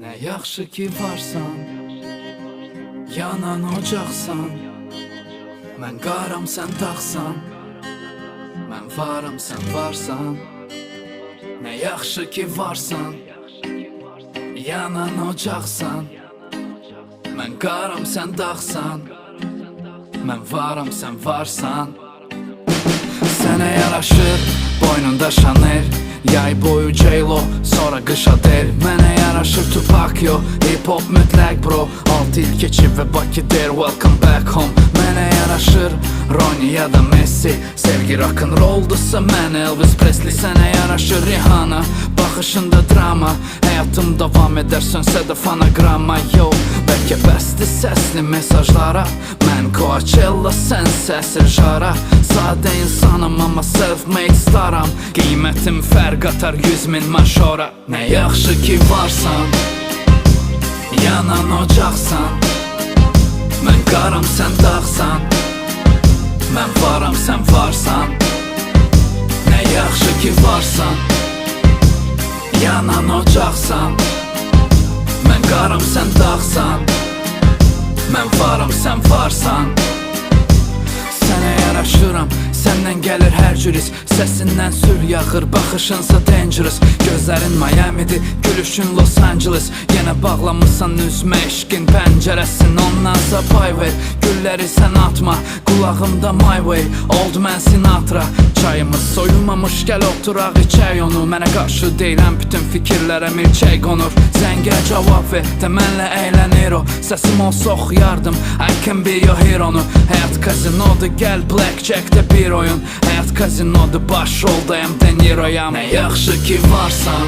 Nə yaxşı ki varsan Yanan ocaqsan. Mən qaram sən dağsan. Mən varam sən varsan. Nə yaxşı ki varsan Yanan ocaqsan. Mən qaram sən dağsan. Mən varam sən varsan. Sənə yaraşır boynunda Chanel Yay boyu J-Lo sonra gışa der Mene yaraşır Tupac yo Hip hop mütlak bro. Alt ilkeçi ve Baki der Welcome back home. Mene yaraşır Ronnie ya da Messi. Sevgi rock'n'roll'dusa men Elvis Presley. Sene yaraşır Rihanna Bakışında drama. Hayatım devam eder sönse de fanagramma yo Belki besti sesli mesajlara Coachella sən səsir jara Sadə insanım amma self-made staram. Qiymətim fərq atar 100 min maşora. Nə yaxşı ki varsan Yanan ocaqsan. Mən qaram sən dağsan. Mən varam sən varsan. Nə yaxşı ki varsan Yanan ocaqsan. Mən qaram sən dağsan Ben faram sen farsan Səndən gəlir hər cür his Səsindən sür yağır Baxışınsa dangerous. Gözlərin Miami'dir Gülüşün Los Angeles. Yenə bağlamısan üzmə eşqin pəncərəsin Ondansa pay ver sən atma. Qulağımda my way Old man Sinatra. Çayımız soyulmamış gəl oturaq içək onu. Mənə qarşı deyilən bütün fikirlərə milçək qonur Zəngə cavab ver də mənlə əylənir o. Səsim olsa oxuyardım I can be your hero-nu Həyat kazinodur gəl blackjack-də bir oyun Həyat kazinodur baş roldayım De Niro'yam Nə yaxşı ki varsan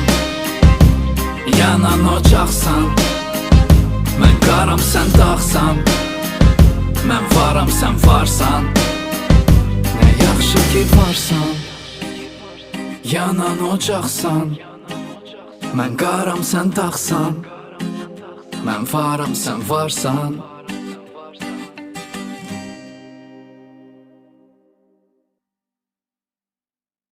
Yanan ocaqsan. Mən qaram sən dağsan. Mən varam sən varsan. Nə yaxşı ki varsan Yanan ocaqsan. Mən qaram sən dağsan. Mən varam sən varsan